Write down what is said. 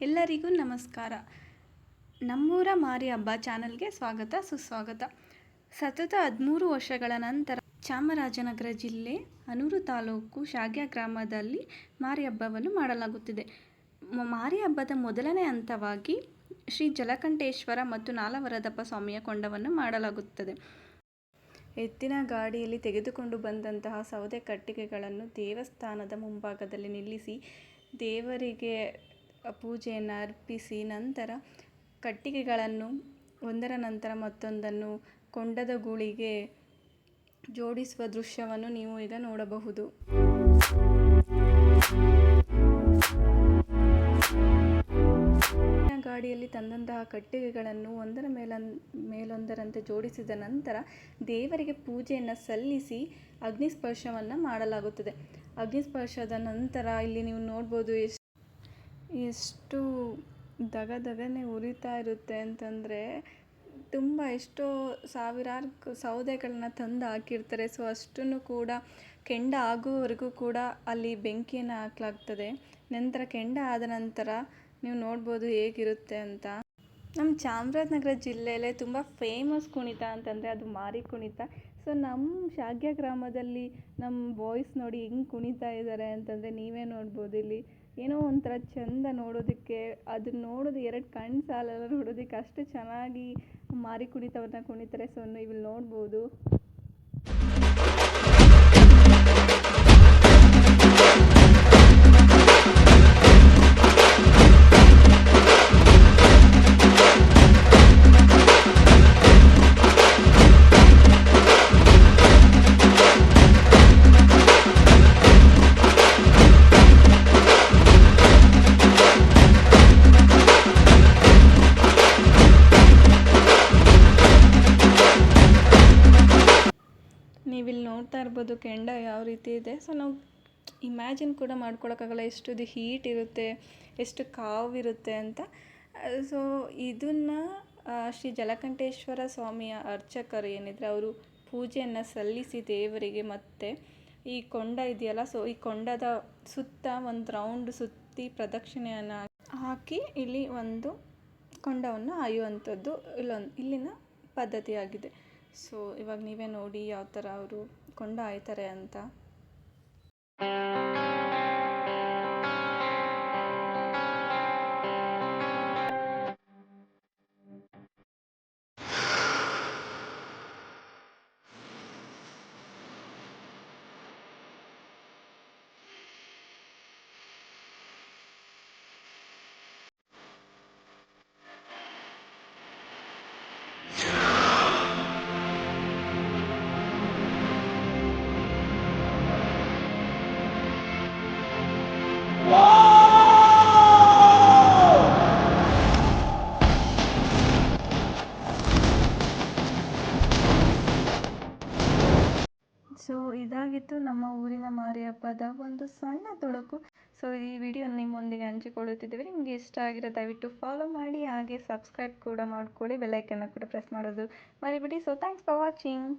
ಎಲ್ಲರಿಗೂ ನಮಸ್ಕಾರ. ನಮ್ಮೂರ ಮಾರಿ ಹಬ್ಬ ಚಾನಲ್ಗೆ ಸ್ವಾಗತ, ಸುಸ್ವಾಗತ. ಸತತ ಹದಿಮೂರು ವರ್ಷಗಳ ನಂತರ ಚಾಮರಾಜನಗರ ಜಿಲ್ಲೆ ಅನೂರು ತಾಲೂಕು ಶಾಗ್ಯ ಗ್ರಾಮದಲ್ಲಿ ಮಾರಿ ಹಬ್ಬವನ್ನು ಮಾಡಲಾಗುತ್ತಿದೆ. ಮಾರಿ ಹಬ್ಬದ ಮೊದಲನೇ ಹಂತವಾಗಿ ಶ್ರೀ ಜಲಕಂಠೇಶ್ವರ ಮತ್ತು ನಾಲವರದಪ್ಪ ಸ್ವಾಮಿಯ ಕೊಂಡವನ್ನು ಮಾಡಲಾಗುತ್ತದೆ. ಎತ್ತಿನ ಗಾಡಿಯಲ್ಲಿ ತೆಗೆದುಕೊಂಡು ಬಂದಂತಹ ಸೌದೆ ಕಟ್ಟಿಗೆಗಳನ್ನು ದೇವಸ್ಥಾನದ ಮುಂಭಾಗದಲ್ಲಿ ನಿಲ್ಲಿಸಿ ದೇವರಿಗೆ ಪೂಜೆಯನ್ನು ಅರ್ಪಿಸಿ ನಂತರ ಕಟ್ಟಿಗೆಗಳನ್ನು ಒಂದರ ನಂತರ ಮತ್ತೊಂದನ್ನು ಕೊಂಡದ ಗೂಳಿಗೆ ಜೋಡಿಸುವ ದೃಶ್ಯವನ್ನು ನೀವು ಈಗ ನೋಡಬಹುದು. ಗಾಡಿಯಲ್ಲಿ ತಂದಂತಹ ಕಟ್ಟಿಗೆಗಳನ್ನು ಒಂದರ ಮೇಲನ್ ಮೇಲೊಂದರಂತೆ ಜೋಡಿಸಿದ ನಂತರ ದೇವರಿಗೆ ಪೂಜೆಯನ್ನು ಸಲ್ಲಿಸಿ ಅಗ್ನಿಸ್ಪರ್ಶವನ್ನು ಮಾಡಲಾಗುತ್ತದೆ. ಅಗ್ನಿಸ್ಪರ್ಶದ ನಂತರ ಇಲ್ಲಿ ನೀವು ನೋಡ್ಬೋದು ಎಷ್ಟು ಎಷ್ಟು ದಗನೆ ಉರಿತಾ ಇರುತ್ತೆ ಅಂತಂದರೆ ತುಂಬ ಎಷ್ಟೋ ಸಾವಿರಾರು ಸೌದೆಗಳನ್ನ ತಂದು ಹಾಕಿರ್ತಾರೆ. ಸೊ ಅಷ್ಟನ್ನು ಕೂಡ ಕೆಂಡ ಆಗೋವರೆಗೂ ಕೂಡ ಅಲ್ಲಿ ಬೆಂಕಿಯನ್ನು ಹಾಕಲಾಗ್ತದೆ. ನಂತರ ಕೆಂಡ ಆದ ನಂತರ ನೀವು ನೋಡ್ಬೋದು ಹೇಗಿರುತ್ತೆ ಅಂತ. ನಮ್ಮ ಚಾಮರಾಜನಗರ ಜಿಲ್ಲೆಯಲ್ಲೇ ತುಂಬ ಫೇಮಸ್ ಕುಣಿತ ಅಂತಂದರೆ ಅದು ಮಾರಿ ಕುಣಿತ. ಸೊ ನಮ್ಮ ಶಾಗ್ಯ ಗ್ರಾಮದಲ್ಲಿ ನಮ್ಮ ಬಾಯ್ಸ್ ನೋಡಿ ಹೆಂಗೆ ಕುಣಿತಾ ಇದ್ದಾರೆ ಅಂತಂದರೆ ನೀವೇ ನೋಡ್ಬೋದು ಇಲ್ಲಿ. ಏನೋ ಒಂಥರ ಚಂದ ನೋಡೋದಕ್ಕೆ, ಅದನ್ನ ನೋಡೋದು ಎರಡು ಕಣ್ಣು ಸಾಲಲ್ಲ ನೋಡೋದಕ್ಕೆ ಅಷ್ಟು ಚೆನ್ನಾಗಿ ಮಾರಿ ಕುಣಿತವನ್ನು ಕುಣಿತಾರೆ. ಸೊ ನೀವು ಇಲ್ಲಿ ನೋಡ್ಬೋದು. ನೋಡ್ತಾ ಇರ್ಬೋದು ಕೆಂಡ ಯಾವ ರೀತಿ ಇದೆ. ಸೊ ನಾವು ಇಮ್ಯಾಜಿನ್ ಕೂಡ ಮಾಡ್ಕೊಳಕ್ಕಾಗಲ್ಲ ಎಷ್ಟು ಇದು ಹೀಟ್ ಇರುತ್ತೆ, ಎಷ್ಟು ಕಾವಿರುತ್ತೆ ಅಂತ. ಸೊ ಇದನ್ನು ಶ್ರೀ ಜಲಕಂಠೇಶ್ವರ ಸ್ವಾಮಿಯ ಅರ್ಚಕರು ಏನಿದ್ರೆ ಅವರು ಪೂಜೆಯನ್ನು ಸಲ್ಲಿಸಿ ದೇವರಿಗೆ ಮತ್ತೆ ಈ ಕೊಂಡ ಇದೆಯಲ್ಲ ಸೊ ಈ ಕೊಂಡದ ಸುತ್ತ ಒಂದು ರೌಂಡ್ ಸುತ್ತಿ ಪ್ರದಕ್ಷಿಣೆಯನ್ನು ಹಾಕಿ ಇಲ್ಲಿ ಒಂದು ಕೊಂಡವನ್ನು ಆಯುವಂಥದ್ದು ಇಲ್ಲೊಂದು ಇಲ್ಲಿನ ಪದ್ಧತಿಯಾಗಿದೆ. ಸೊ ಇವಾಗ ನೀವೇ ನೋಡಿ ಯಾವ ಥರ ಅವರು ಕೊಂಡಾಯ್ತಾರೆ ಅಂತ. ಇದಾಗಿತ್ತು. ನಮ್ಮ ಊರಿನ ಮಾರಿ ಹಬ್ಬದ ಒಂದು ಸಣ್ಣ ತುಣುಕು ಸೊ ಈ ವಿಡಿಯೋ ನಿಮ್ಮೊಂದಿಗೆ ಹಂಚಿಕೊಳ್ಳುತ್ತಿದ್ದೇವೆ. ನಿಮಗೆ ಇಷ್ಟ ಆಗಿರೋ ದಯವಿಟ್ಟು ಫಾಲೋ ಮಾಡಿ, ಹಾಗೆ ಸಬ್ಸ್ಕ್ರೈಬ್ ಕೂಡ ಮಾಡ್ಕೊಳ್ಳಿ. ಬೆಲ್ಲೈಕನ್ನ ಕೂಡ ಪ್ರೆಸ್ ಮಾಡೋದು ಮರಿಬೇಡಿ. So thanks for watching